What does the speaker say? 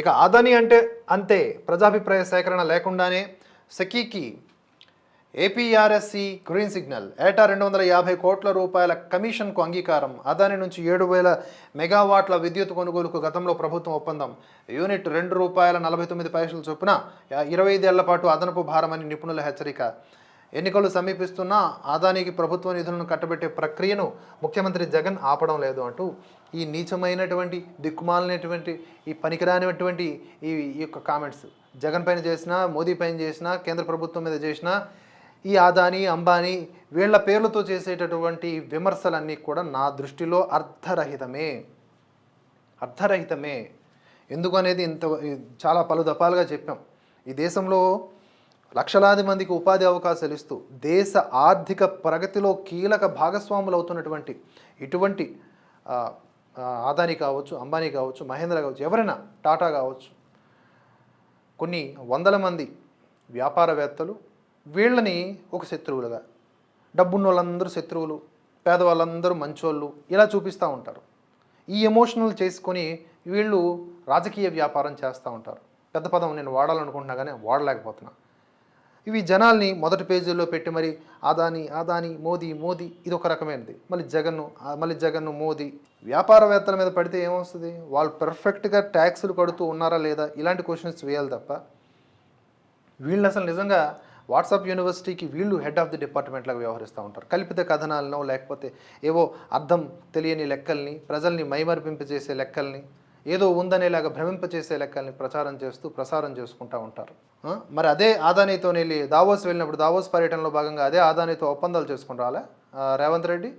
ఇక అదని అంటే అంతే ప్రజాభిప్రాయ సేకరణ లేకుండానే సెకీకి ఏపీఆర్ఎస్సి గ్రీన్ సిగ్నల్. ఏటా రెండు వందల యాభై కోట్ల రూపాయల కమిషన్కు అంగీకారం. అదాని నుంచి ఏడు వేల మెగావాట్ల విద్యుత్ కొనుగోలుకు గతంలో ప్రభుత్వం ఒప్పందం. యూనిట్ రెండు రూపాయల నలభై తొమ్మిది పైసలు చొప్పున ఇరవై ఐదేళ్ళ పాటు అదనపు భారమని నిపుణుల హెచ్చరిక. ఎన్నికలు సమీపిస్తున్నా ఆదానికి ప్రభుత్వ నిధులను కట్టబెట్టే ప్రక్రియను ముఖ్యమంత్రి జగన్ ఆపడం లేదు అంటూ ఈ నీచమైనటువంటి దిక్కుమాలినటువంటి ఈ పనికిరానిటువంటి ఈ ఈ యొక్క కామెంట్స్. జగన్ పైన చేసినా మోదీ పైన చేసినా కేంద్ర ప్రభుత్వం మీద చేసినా ఈ ఆదాని అంబానీ వీళ్ళ పేర్లతో చేసేటటువంటి విమర్శలన్నీ కూడా నా దృష్టిలో అర్థరహితమే అర్థరహితమే ఎందుకు అనేది ఇంత చాలా పలు దఫాలుగా చెప్పాం. ఈ దేశంలో లక్షలాది మందికి ఉపాధి అవకాశాలు ఇస్తూ దేశ ఆర్థిక ప్రగతిలో కీలక భాగస్వాములు అవుతున్నటువంటి ఇటువంటి ఆదాని కావచ్చు అంబానీ కావచ్చు మహేంద్ర కావచ్చు ఎవరైనా టాటా కావచ్చు కొన్ని వందల మంది వ్యాపారవేత్తలు వీళ్ళని ఒక శత్రువులుగా డబ్బున్న వాళ్ళందరూ శత్రువులు పేదవాళ్ళందరూ మంచోళ్ళు ఇలా చూపిస్తూ ఉంటారు. ఈ ఎమోషనల్ చేసుకొని వీళ్ళు రాజకీయ వ్యాపారం చేస్తూ ఉంటారు. పెద్ద పదం నేను వాడాలనుకుంటున్నా కానీ వాడలేకపోతున్నా. ఇవి జనాల్ని మొదటి పేజీల్లో పెట్టి మరి అదాని అదాని మోదీ మోదీ ఇది ఒక రకమైనది. మళ్ళీ జగన్ను మళ్ళీ జగన్ను మోదీ. వ్యాపారవేత్తల మీద పడితే ఏమొస్తుంది? వాళ్ళు పర్ఫెక్ట్గా ట్యాక్సులు కడుతూ ఉన్నారా లేదా? ఇలాంటి క్వశ్చన్స్ వేయాలి తప్ప వీళ్ళు అసలు నిజంగా వాట్సాప్ యూనివర్సిటీకి వీళ్ళు హెడ్ ఆఫ్ ది డిపార్ట్మెంట్లాగా వ్యవహరిస్తూ ఉంటారు. కల్పిత కథనాలను లేకపోతే ఏవో అర్థం తెలియని లెక్కల్ని ప్రజల్ని మైమర్పింపజేసే లెక్కల్ని ఏదో ఉందనేలాగా భ్రమింపచేసే లెక్కల్ని ప్రచారం చేస్తూ ప్రసారం చేసుకుంటూ ఉంటారు. మరి అదే ఆదానితో వెళ్ళి దావోస్ వెళ్ళినప్పుడు దావోస్ పర్యటనలో భాగంగా అదే ఆదానితో ఒప్పందాలు చేసుకుని రాలే? రేవంత్ రెడ్డి?